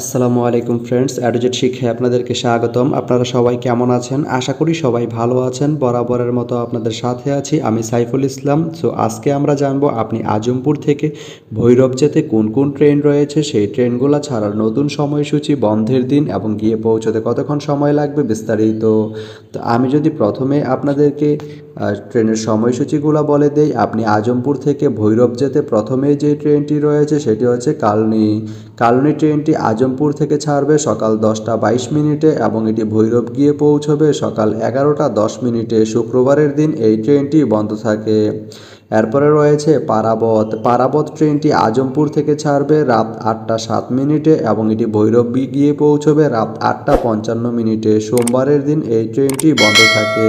আসসালামু আলাইকুম ফ্রেন্ডস, অ্যাডোজেট শিক্ষায় আপনাদেরকে স্বাগতম। আপনারা সবাই কেমন আছেন? আশা করি সবাই ভালো আছেন। বরাবরের মতো আপনাদের সাথে আছি আমি সাইফুল ইসলাম। সো, আজকে আমরা জানব আপনি আজমপুর থেকে ভৈরব যেতে কোন কোন ট্রেন রয়েছে? সেই ট্রেনগুলো ছাড়ার নতুন সময়সূচি, বন্ধের দিন এবং গিয়ে পৌঁছতে কতক্ষণ সময় লাগবে বিস্তারিত? তো আমি যদি প্রথমে আপনাদেরকে ট্রেনের সময়সূচিগুলো বলে দেই, আপনি আজমপুর থেকে ভৈরব যেতে প্রথমে যে ট্রেনটি রয়েছে সেটি হচ্ছে কালনি। কালনি ট্রেনটি আজমপুর থেকে ছাড়বে সকাল দশটা বাইশ মিনিটে এবং এটি ভৈরব গিয়ে পৌঁছবে সকাল এগারোটা দশ মিনিটে। শুক্রবারের দিন এই ট্রেনটি বন্ধ থাকে। এরপরে রয়েছে পারাবত। পারাবত ট্রেনটি আজমপুর থেকে ছাড়বে রাত আটটা সাত মিনিটে এবং এটি ভৈরব গিয়ে পৌঁছবে রাত আটটা পঞ্চান্ন মিনিটে। সোমবারের দিন এই ট্রেনটি বন্ধ থাকে।